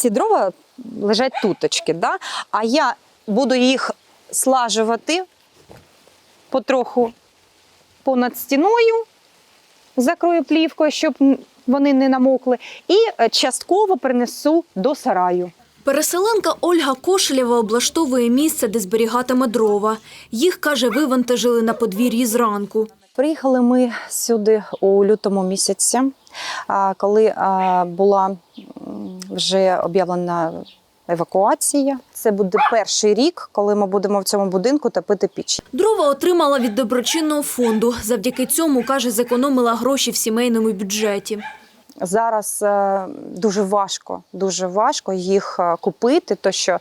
ці дрова лежать туточки, да? а я буду їх слажувати потроху понад стіною, закрою плівкою, щоб вони не намокли, і е, частково принесу до сараю. Переселенка Ольга Кошелєва облаштовує місце, де зберігатиме дрова. Їх, каже, вивантажили на подвір'ї зранку. Приїхали ми сюди у лютому місяці, коли була вже об'явлена евакуація. Це буде перший рік, коли ми будемо в цьому будинку топити піч. Дрова отримала від доброчинного фонду. Завдяки цьому, каже, зекономила гроші в сімейному бюджеті. Зараз е, дуже важко, дуже важко їх е, купити, то що е,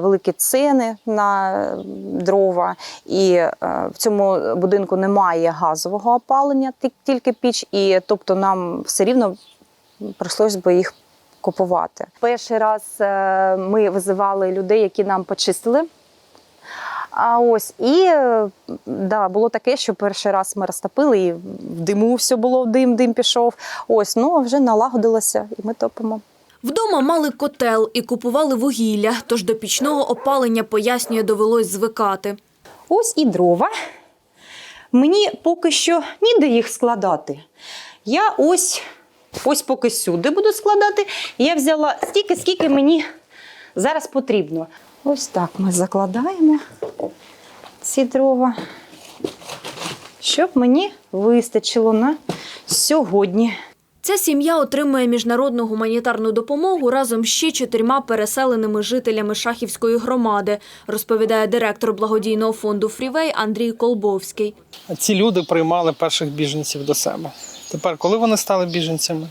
великі ціни на дрова, і в цьому будинку немає газового опалення, ті- тільки піч, і тобто нам все рівно прийшлось би їх купувати. Перший раз е, ми визивали людей, які нам почистили. А ось і е, да, було таке, що перший раз ми розтопили, і в диму все було, дим, дим пішов. Ось, ну а вже налагодилося, і ми топимо. Вдома мали котел і купували вугілля, тож до пічного опалення, пояснює, довелось звикати. Ось і дрова. Мені поки що ніде їх складати. Я ось, ось поки сюди буду складати. Я взяла стільки, скільки мені зараз потрібно. Ось так ми закладаємо ці дрова, щоб мені вистачило на сьогодні. Ця сім'я отримує міжнародну гуманітарну допомогу разом з ще чотирма переселеними жителями Шахівської громади, розповідає директор благодійного фонду Фрівей Андрій Колбовський. ці люди приймали перших біженців до себе. Тепер, коли вони стали біженцями,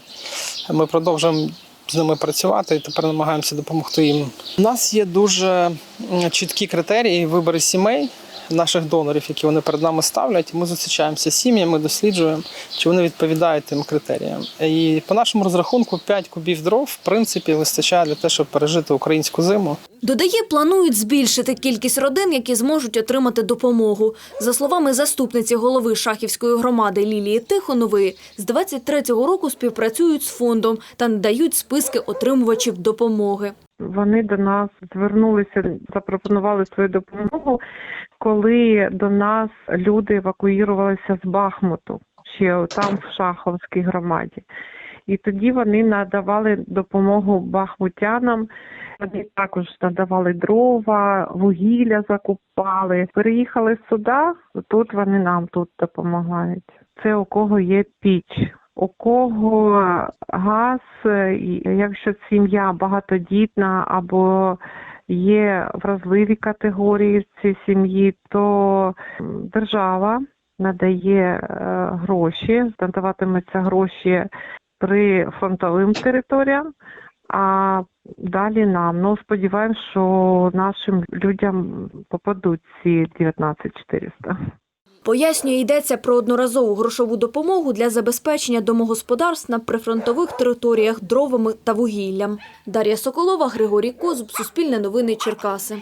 ми продовжуємо з ними працювати і тепер намагаємося допомогти їм. У нас є дуже чіткі критерії вибору сімей. Наших донорів, які вони перед нами ставлять, ми зустрічаємося з сім'ями, досліджуємо, чи вони відповідають тим критеріям. І по нашому розрахунку 5 кубів дров в принципі вистачає для того, щоб пережити українську зиму. Додає, планують збільшити кількість родин, які зможуть отримати допомогу. За словами заступниці голови Шахівської громади Лілії Тихонової, з 23-го року співпрацюють з фондом та надають списки отримувачів допомоги. Вони до нас звернулися, запропонували свою допомогу, коли до нас люди евакуювалися з Бахмуту, ще там в Шаховській громаді. І тоді вони надавали допомогу бахмутянам. Вони також надавали дрова, вугілля закупали. Переїхали сюди, тут вони нам тут допомагають. Це у кого є піч. У кого газ, якщо сім'я багатодітна або є вразливі категорії в цій сім'ї, то держава надає е, гроші, надаватимуться гроші при фронтовим територіям, а далі нам. Ну, сподіваємось, що нашим людям попадуть ці 19 400. Пояснює, йдеться про одноразову грошову допомогу для забезпечення домогосподарств на прифронтових територіях дровами та вугіллям. Дар'я Соколова, Григорій Козуб, Суспільне новини Черкаси.